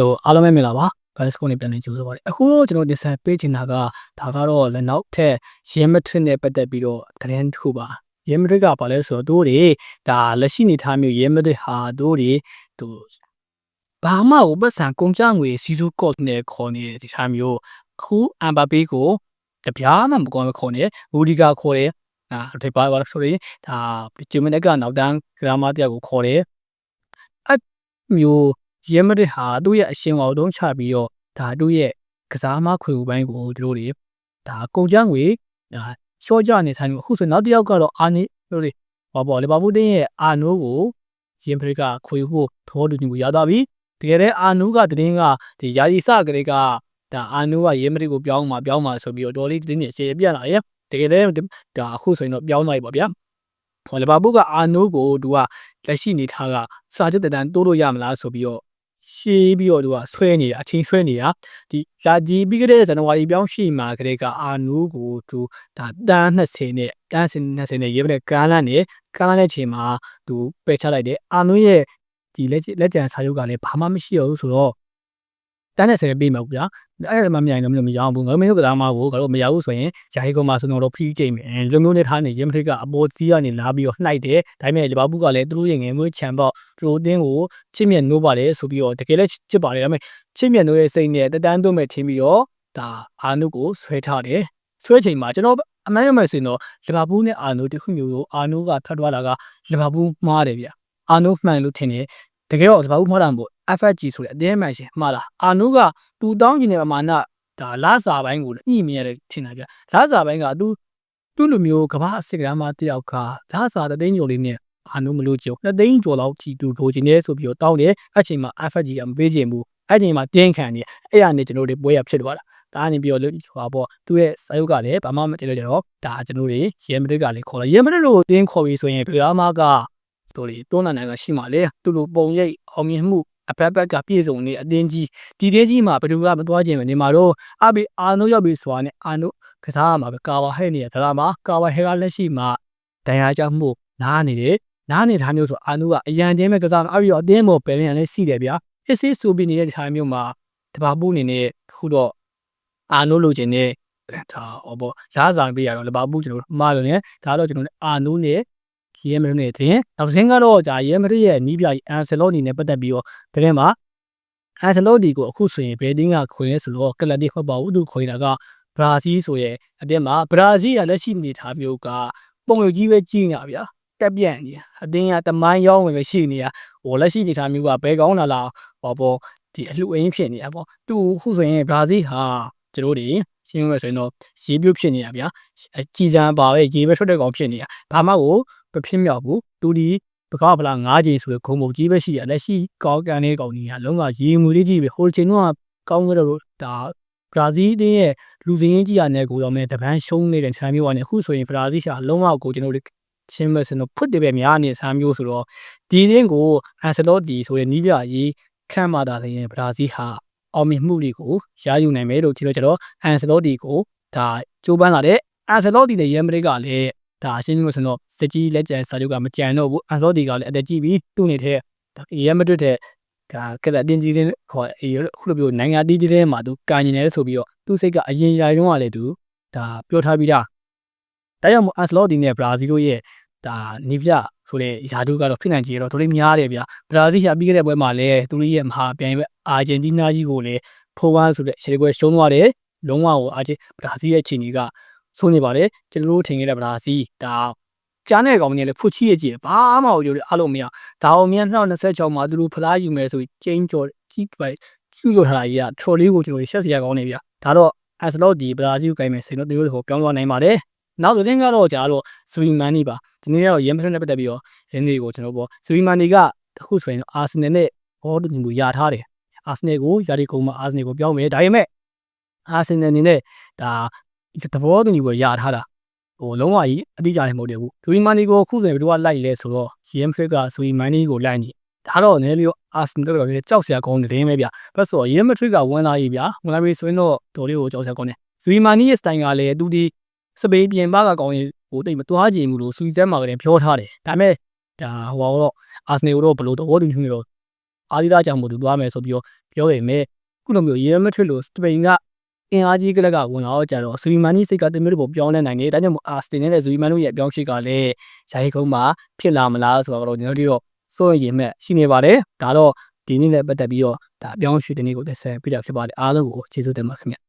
လို့အားလုံးပဲမင်္ဂလာပါဘတ်စကွန်နေပြန်နေကြိုဆိုပါတယ်အခုကျွန်တော်တင်ဆက်ပေးချင်တာကဒါကတော့လည်းနောက်ထပ်ရင်းမထရစ်နဲ့ပတ်သက်ပြီးတော့သတင်းတစ်ခုပါရင်းမထရစ်ကဘာလဲဆိုတော့တို့တွေဒါလက်ရှိနေထားမျိုးရင်းမထရစ်ဟာတို့တွေသူဘာမှဟိုပတ်စံကုန်ကြငွေစီဇူကော့နဲ့ခေါ်နေတဲ့ဒီထားမျိုးခုအမ်ဘာပေးကိုတပြားမှမကောင်းခေါ်နေဝူဒီကာခေါ်တယ်အာဒီပါပါဆိုရင်ဒါဂျီမနက်ကနောက်တန်းဂရမာတယောက်ကိုခေါ်တယ်အမျိုး ရဲမတစ်ဟာသူ့ရဲ့အရှင်ဝါတုံးချပြီးတော့ဒါတို့ရဲ့ကစားမခွေဦးပိုင်းကိုတို့တွေဒါကုန်ကြငွေဒါရှော့ကြနေထိုင်အခုဆိုနောက်တစ်ယောက်ကတော့အာနီတို့တွေဟောပေါ့လေဘာဘူးတင်းရဲ့အာနိုးကိုရင်ဖရစ်ကခွေဖို့သောတူညီမှုရသွားပြီတကယ်တည်းအာနိုးကတည်င်းကဒီယာယီစကလေးကဒါအာနိုးကရဲမတစ်ကိုပြောင်းมาပြောင်းมาဆိုပြီးတော့တော်လေးတင်းကြီးအခြေပြတ်လာရဲ့တကယ်တည်းဒါအခုဆိုရင်တော့ပြောင်းသွားပြီပေါ့ဗျာဟောလေဘာဘူးကအာနိုးကိုသူကလက်ရှိနေထားကစာချုပ်တန်တိုးလို့ရမလားဆိုပြီးတော့ ရှေးပြီးတော့သူကဆွဲနေတာအချင်းဆွဲနေတာဒီလာဒီပြီးခဲ့တဲ့ဇန်နဝါရီပြောင်းရှိမှာကလေးကအာနူးကိုသူဒါတန်း20နဲ့တန်း20နဲ့ရေးပတဲ့ကားလန်းနဲ့ကားလန်းတဲ့ချိန်မှာသူပယ်ချလိုက်တယ်အာနူးရဲ့ဒီလက်လက်ကျန်စာရုပ်ကလည်းဘာမှမရှိတော့ဘူးဆိုတော့ တန်းနဲ့ဆယ်ပေးမှာဗျာအဲ့ဒါမှမရရင်တော့မရအောင်ဘူးငါမင်းတို့ကလာမှာကိုကတော့မရဘူးဆိုရင်ဂျာဟီကောမှာဆိုတော့ဖီးကြိမ်မယ်လူမျိုးနဲ့ထားနေရမထစ်ကအပေါ်သီးကနေလာပြီးတော့နှိုက်တယ်ဒါပေမဲ့လီဗာပူးကလည်းသူတို့ရဲ့ငယ်မွေးချန်ပေါ့သူတို့အသင်းကိုချစ်မြတ်နိုးပါတယ်ဆိုပြီးတော့တကယ်လည်းချစ်ပါတယ်ဒါပေမဲ့ချစ်မြတ်နိုးရဲ့စိတ်နဲ့တတန်းသွင်းမဲ့ထင်ပြီးတော့ဒါအာနုကိုဆွဲထားတယ်ဆွဲချိန်မှာကျွန်တော်အမှန်ရမယ်ဆိုရင်တော့လီဗာပူးနဲ့အာနိုတခုမျိုးကိုအာနိုကထွက်သွားတာကလီဗာပူးမှားတယ်ဗျအာနိုမှန်လို့ထင်တယ်တကယ်တော့လီဗာပူးမှားတာမဟုတ် FFG ဆိုတဲ့အတင်းမှန်ရှင်မှားလားအာနိုကတူတောင်းကျင်တဲ့ပမာဏဒါလာစာပိုင်းကိုညှိမြင်ရတယ်ထင်တာဗျလာစာပိုင်းကသူသူ့လူမျိုးကမ္ဘာအစစ်ကမ်းမတယောက်ကလာစာတသိန်းကျော်လေးနဲ့အာနိုမလို့ကြောနှစ်သိန်းကျော်လောက်ချီတူထိုးခြင်းနဲ့ဆိုပြီးတော့တောင်းတယ်အဲ့ချိန်မှာ FFG ကမပေးခြင်းဘူးအဲ့ချိန်မှာတင်းခံနေအဲ့ရနေကျွန်တော်တို့ပွဲရဖြစ်သွားတာဒါကနေပြီးတော့လို့ဟောပေါ့သူရဲ့စာရုပ်ကလည်းဘာမှမတည်လို့ကြတော့ဒါကျွန်တော်တို့ရဲမတစ်ကလည်းခေါ်လာရဲမတစ်လို့တင်းခေါ်ပြီးဆိုရင်ဗီလာမာကတို့လေတွန်းနာနိုင်ကရှိမှလေသူ့လိုပုံရိပ်အောင်မြင်မှု အဖက်ဘက်ကပြည့်စုံနေအတင်းကြီးဒီတင်းကြီးမှာဘယ်သူကမသွားခြင်းပဲနေမှာတော့အဘီအာနိုရောက်ပြီဆိုတာနဲ့အာနိုကစားမှာပဲကာဝါဟဲ့နေရဒါမှာကာဝါဟဲကလက်ရှိမှာဒဏ်ရာကြောင့်မှုနားနေတယ်နားနေထားမျိုးဆိုအာနိုကအရန်တင်းမဲ့ကစားမှာအဘီတော့အတင်းမော်ပယ်လင်လည်းရှိတယ်ဗျာအစ်စစ်ဆိုပြီးနေတဲ့ထားမျိုးမှာတဘာပူးအနေနဲ့ခုတော့အာနိုလိုချင်တဲ့ဒါဟောပေါ့ရားဆောင်ပေးရတော့လဘာပူးကျွန်တော်မှားလို့ ਨੇ ဒါတော့ကျွန်တော်အာနိုနဲ့ ရဲမရနဲ့တင်နောက်တစ်င်းကတော့ဂျာရဲမရရဲ့နီးပြအန်ဆယ်လော့နီနဲ့ပတ်သက်ပြီးတော့တင်မှာအန်ဆယ်လော့ဒီကိုအခုဆိုရင်ဘယ်တင်းကခွင်လဲဆိုတော့ကလပ်ဒီဟုတ်ပါဘူးသူခွင်တာကဘရာဇီးဆိုရဲ့အတင်းမှာဘရာဇီးကလက်ရှိနေထားမျိုးကပုံရုပ်ကြီးပဲကြီးနေတာဗျာတက်ပြန့်နေအတင်းကတမိုင်းရောင်းဝင်ပဲရှိနေတာဟိုလက်ရှိနေထားမျိုးကဘယ်ကောင်းလာလားဟောပေါ့ဒီအလှအင်းဖြစ်နေတာပေါ့သူခုဆိုရင်ဘရာဇီးဟာကျွန်တော်တို့ရှင်းမယ်ဆိုရင်တော့ရေပြုတ်ဖြစ်နေတာဗျာကြည်စံပါပဲရေပဲထွက်တဲ့ကောင်ဖြစ်နေတာဘာမှကို မဖြစ်မြောက်ဘူးသူဒီပကောက်ဖလား၅ချိန်ဆိုတဲ့ခုံပုံကြီးပဲရှိရလက်ရှိကောက်ကန်တဲ့ကောင်ကြီးကလုံးဝရေငွေလေးကြီးပဲဟိုချိန်တော့ကောင်းကြတော့ဒါဘရာဇီးတင်းရဲ့လူစင်းကြီးရတဲ့ကိုတော့မဲတပန်းရှုံးနေတဲ့ခြံမျိုးကနေအခုဆိုရင်ဘရာဇီးရှာလုံးဝကိုကျွန်တော်တို့ရှင်းမစင်တော့ဖွတ်တယ်ပဲများနေဆမ်းမျိုးဆိုတော့ဒီတင်းကိုအန်ဆလော့တီဆိုတဲ့နီးပြကြီးခန့်မှတာလည်းဘရာဇီးဟာအောင်မြင်မှုတွေကိုရယူနိုင်မယ်လို့ထင်လို့ကျတော့အန်ဆလော့တီကိုဒါကြိုးပမ်းလာတဲ့အန်ဆလော့တီနဲ့ရန်မရစ်ကလည်း ဒါအရှင်းလို့ဆိုတော့စကြီးလက်ကျန်စာချုပ်ကမကြံတော့ဘူးအန်ဆော့တီကလည်းအသက်ကြီးပြီးသူ့နေတဲ့ရန်မရစ်တဲ့ဒါကက်တင်ကြီးတဲ့ခေါ်အခုလိုမျိုးနိုင်ငံတီးတဲ့မှာသူကာညီနေတယ်ဆိုပြီးတော့သူ့စိတ်ကအရင်ရိုင်တုန်းကလည်းသူဒါပြောထားပြီးသားဒါကြောင့်မို့အန်ဆလော့တီနဲ့ဘရာဇီးတို့ရဲ့ဒါနီးပြဆိုတဲ့ယာဒူကတော့ဖြစ်နိုင်ကြတော့တို့လေးများတယ်ဗျာဘရာဇီးကပြီးခဲ့တဲ့ပွဲမှာလည်းသူတို့ရဲ့မဟာပြိုင်ပွဲအာဂျင်တီးနားကြီးကိုလည်းဖိုးဝမ်းဆိုတဲ့အခြေပွဲရှုံးသွားတယ်လုံးဝကိုအာဂျင်ဘရာဇီးရဲ့ခြေကြီးက ဆိုးနေပါတယ်ကျွန်တော်တို့ထင်ခဲ့တဲ့ဘရာဇီးဒါကြားတဲ့ကောင်ကြီးလည်းဖုတ်ချီရဲ့ကြည့်ဘာမှမဟုတ်ကြလို့အားလုံးမရဒါအောင်မြန်2026မှာသူတို့ဖလားယူမယ်ဆိုကျင်းကြော်ကြီးပဲကျူရထားတာကြီးကထရိုလေးကိုကျွန်တော်ရှက်စရာကောင်းနေဗျာဒါတော့ as lot ဒီဘရာဇီးကိုင်မယ်ဆိုတော့သူတို့ဟိုပြောင်းသွားနိုင်ပါတယ်နောက်သတင်းကတော့ကြာတော့စဝီမန်နီပါဒီနေ့ကတော့ရန်မထနဲ့ပတ်သက်ပြီးတော့ရင်းတွေကိုကျွန်တော်ပေါ့စဝီမန်နီကတခုဆိုရင်အာဆင်နယ်နဲ့ဘောတူညီမှုရထားတယ်အာဆင်နယ်ကိုယာဒီကုန်းမှာအာဆင်နယ်ကိုပြောင်းမယ်ဒါပေမဲ့အာဆင်နယ်အနေနဲ့ဒါ သဘောတူညီပွဲရထားတာဟိုလုံးဝကြီးအတိအကျလည်းမဟုတ်တယ်ဘူးဇူရီမန်နီကိုအခုဆိုရင်ဘယ်သူကလိုက်လဲဆိုတော့ GM Flick ကဇူရီမန်နီကိုလိုက်နေဒါတော့နည်းလေးအာဆင်တော့လည်းကြောက်စရာကောင်းတဲ့တင်းပဲဗျဘတ်ဆိုတော့ GM Flick ကဝင်လာကြီးဗျဝင်လာပြီဆိုရင်တော့တော်လေးကိုကြောက်စရာကောင်းတယ်ဇူရီမန်နီရဲ့စတိုင်ကလည်းသူဒီစပိန်ပြင်ပကကောင်းရင်ဟိုတိတ်မတွားကြည့်ဘူးလို့စူဇန်မာကလည်းပြောထားတယ်ဒါပေမဲ့ဒါဟိုတော့အာဆင်နယ်ကိုတော့ဘယ်လိုတော့ဝတ်တူနေတော့အာဒီဒါကြောင့်မို့သူသွားမယ်ဆိုပြီးတော့ပြောပေမဲ့ခုလိုမျိုးရီယယ်မက်ဒရစ်လိုစပိန်က အင်အားကြီးကလပ်ကဝင်လာတော့ကြတော့ဇူရီမန်နီစိတ်ကတမျိုးတစ်ပုံပြောင်းလဲနိုင်တယ်ဒါကြောင့်မို့အာစတင်နဲ့ဇူရီမန်တို့ရဲ့အပြောင်းအရွှေ့ကလည်းဇာတ်ကုန်းမှာဖြစ်လာမလားဆိုတော့ကျွန်တော်တို့တော့စိုးရိမ်မဲ့ရှိနေပါတယ်ဒါတော့ဒီနေ့နဲ့ပတ်သက်ပြီးတော့ဒါအပြောင်းအရွှေ့တဲ့နေ့ကိုသက်ဆိုင်ပြတာဖြစ်ပါတယ်အားလုံးကိုကျေးဇူးတင်ပါခင်ဗျ